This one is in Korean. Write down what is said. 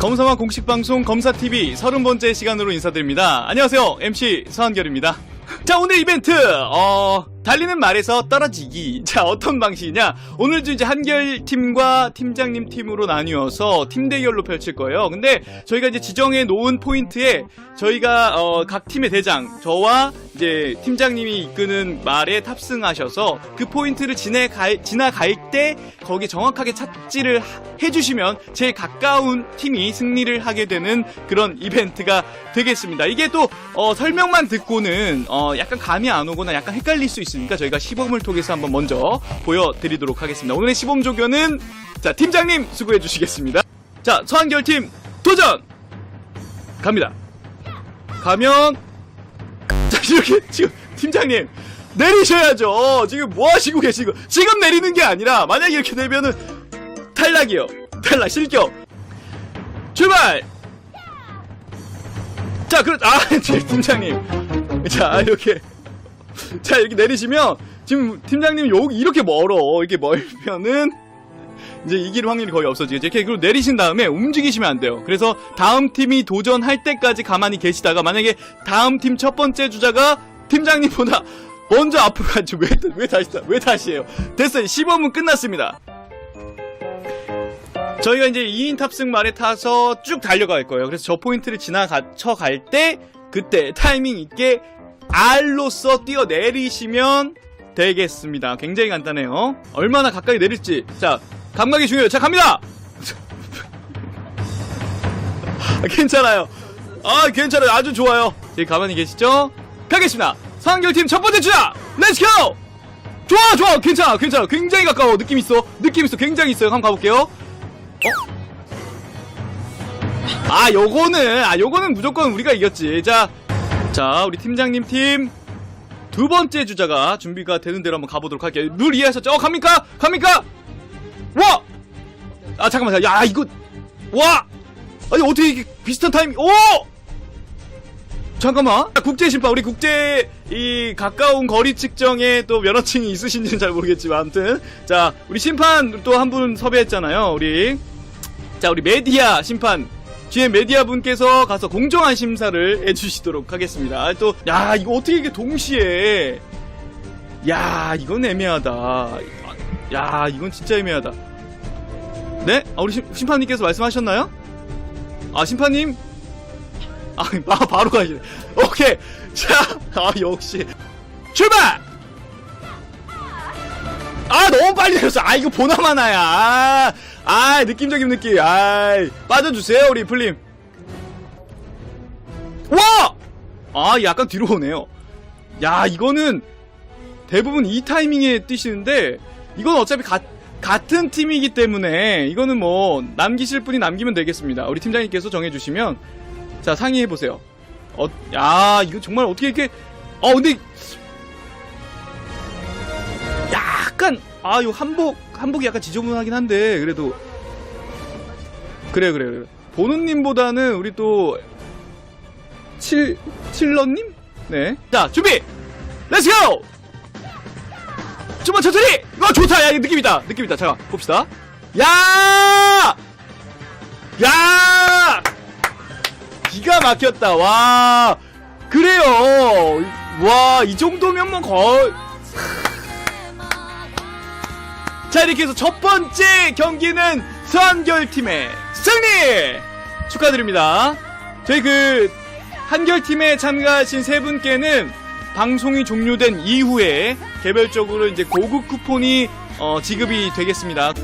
검사와 공식 방송 검사 TV 30번째 시간으로 인사드립니다. 안녕하세요. MC 서한결입니다. 자, 오늘 이벤트 어 달리는 말에서 떨어지기. 자, 어떤 방식이냐? 오늘도 이제 한결 팀과 팀장님 팀으로 나뉘어서 팀 대결로 펼칠 거예요. 근데 저희가 이제 지정해 놓은 포인트에 저희가 어, 각 팀의 대장 저와 이제 팀장님이 이끄는 말에 탑승하셔서 그 포인트를 지나갈, 지나갈 때 거기 정확하게 착지를 하- 해주시면 제일 가까운 팀이 승리를 하게 되는 그런 이벤트가 되겠습니다. 이게 또 어, 설명만 듣고는 어, 약간 감이 안 오거나 약간 헷갈릴 수 있 으니까 저희가 시범을 통해서 한번 먼저 보여드리도록 하겠습니다. 오늘의 시범 조교는 자 팀장님 수고해 주시겠습니다. 자 서한결 팀 도전 갑니다. 가면 자 이렇게 지금 팀장님 내리셔야죠. 지금 뭐 하시고 계시고 지금 내리는 게 아니라 만약 이렇게 되면은 탈락이요. 탈락 실격. 출발. 자, 그렇 아, 제 팀장님. 자, 이렇게 자, 이렇게 내리시면 지금 팀장님 요 이렇게 멀어. 이렇게 멀면은 이제 이길 확률이 거의 없어지겠죠. 이렇게 그리고 내리신 다음에 움직이시면 안 돼요. 그래서 다음 팀이 도전할 때까지 가만히 계시다가 만약에 다음 팀 첫 번째 주자가 팀장님보다 먼저 앞으로 가죠. 왜, 왜 다시, 왜 다시 해요? 됐어요. 시범은 끝났습니다. 저희가 이제 2인 탑승 말에 타서 쭉 달려갈 거예요. 그래서 저 포인트를 지나쳐 갈 때 그때 타이밍 있게 R로서 뛰어 내리시면 되겠습니다. 굉장히 간단해요. 얼마나 가까이 내릴지. 자, 감각이 중요해요. 자, 갑니다! 아, 괜찮아요. 아, 괜찮아요. 아주 좋아요. 지금 가만히 계시죠? 가겠습니다. 상결팀 첫 번째 주자! 렛츠고! 좋아, 좋아. 괜찮아, 괜찮아. 굉장히 가까워. 느낌 있어. 느낌 있어. 굉장히 있어요. 한번 가볼게요. 어? 아, 요거는, 아, 요거는 무조건 우리가 이겼지. 자, 자, 우리 팀장님 팀. 두 번째 주자가 준비가 되는 대로 한번 가보도록 할게요. 룰 이해하셨죠? 어, 갑니까? 갑니까? 와! 아, 잠깐만. 야, 이거. 와! 아니, 어떻게 이게 비슷한 타이밍. 오! 잠깐만. 국제 심판, 우리 국제, 이, 가까운 거리 측정에 또 면허증이 있으신지는 잘 모르겠지만, 아무튼. 자, 우리 심판 또 한 분 섭외했잖아요, 우리. 자, 우리 메디아 심판. 뒤에 메디아 분께서 가서 공정한 심사를 해주시도록 하겠습니다. 또, 야, 이거 어떻게 이게 동시에. 야, 이건 애매하다. 야, 이건 진짜 애매하다. 네? 아, 우리 심, 심판님께서 말씀하셨나요? 아, 심판님? 아, 아, 바로 가시네. 오케이. 자, 아, 역시. 출발! 아, 너무 빨리 내렸어. 아, 이거 보나마나야. 아, 아, 느낌적인 느낌. 아, 빠져주세요, 우리 플림. 와! 아, 약간 뒤로 오네요. 야, 이거는 대부분 이 타이밍에 뛰시는데, 이건 어차피 가, 같은 팀이기 때문에, 이거는 뭐, 남기실 분이 남기면 되겠습니다. 우리 팀장님께서 정해주시면, 자, 상의해보세요. 어, 야, 이거 정말 어떻게 이렇게, 어, 근데, 약간, 아, 요 한복, 한복이 약간 지저분하긴 한데, 그래도, 그래, 그래, 그래. 보는님보다는 우리 또, 칠, 칠러님? 네. 자, 준비! 렛츠고! 좀만 천천히! 어, 좋다! 야, 이거 느낌있다! 느낌있다. 잠깐, 봅시다. 야! 야! 기가 막혔다. 와. 그래요. 와, 이 정도면 뭐 거의. 자, 이렇게 해서 첫 번째 경기는 서한결팀의 승리! 축하드립니다. 저희 그, 한결팀에 참가하신 세 분께는 방송이 종료된 이후에 개별적으로 이제 고급 쿠폰이 어, 지급이 되겠습니다.